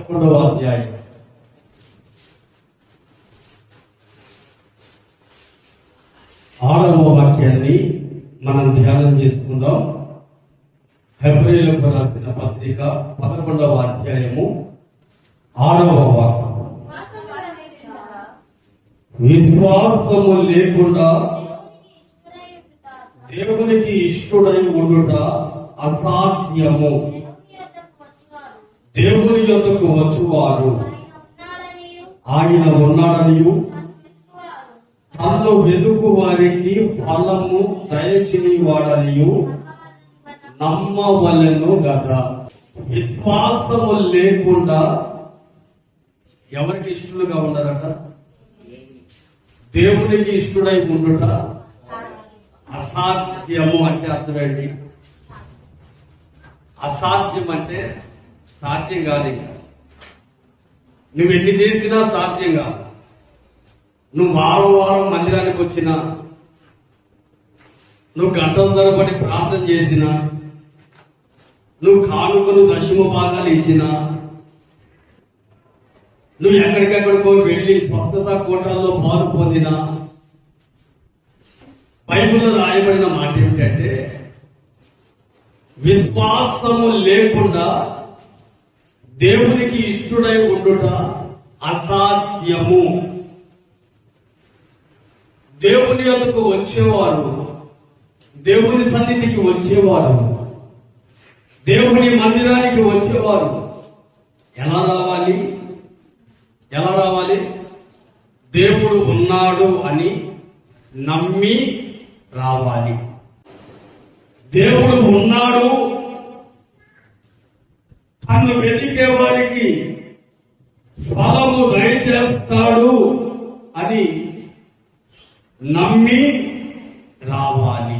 పదకొండవ అధ్యాయం ఆరవ వాక్యాన్ని మనం ధ్యానం చేసుకుందాం. ఫిబ్రవరిలో రాసిన పత్రిక పదకొండవ అధ్యాయము ఆరవ వాక్యం. విశ్వాసము లేకుండా దేవునికి ఇష్టడై ఉండుట అసాధ్యము. దేవుని యొక్కకు వచ్చువారు. ఆయన ఉన్నాడనియు. తనను వెతుకు వారికి ఫలము దయచేయి వాడనియు నమ్మవలను గదా. విశ్వాసము లేకుండా ఎవరికి ఇష్టలుగా ఉన్నారట దేవునికి ఇష్టడై ఉండుట అసాధ్యము అంటే అర్థమేంటి అసాధ్యం అంటే సాధ్యం కాదు. నువ్వు ఎన్ని చేసినా సాధ్యం కాదు. నువ్వు వారం వారం మందిరానికి వచ్చినా నువ్వు గంటల తరబడి ప్రార్థన చేసినా నువ్వు కానుకలు దశమ భాగాలు ఇచ్చినా నువ్వు ఎక్కడికెక్కడికో వెళ్ళి స్వస్థత కోటాల్లో పాలు పొందినా బైబిల్లో రాయబడిన మాట ఏమిటంటే విశ్వాసము లేకుండా దేవునికి ఇష్టడై ఉండుట అసాధ్యము. దేవుని యొద్దకు వచ్చేవారు దేవుని సన్నిధికి వచ్చేవారు దేవుని మందిరానికి వచ్చేవారు. ఎలా రావాలి? ఎలా రావాలి? దేవుడు ఉన్నాడు అని నమ్మి రావాలి. దేవుడు ఉన్నాడు తను వెతికే వారికి ఫలము దయచేస్తాడు అని నమ్మి రావాలి.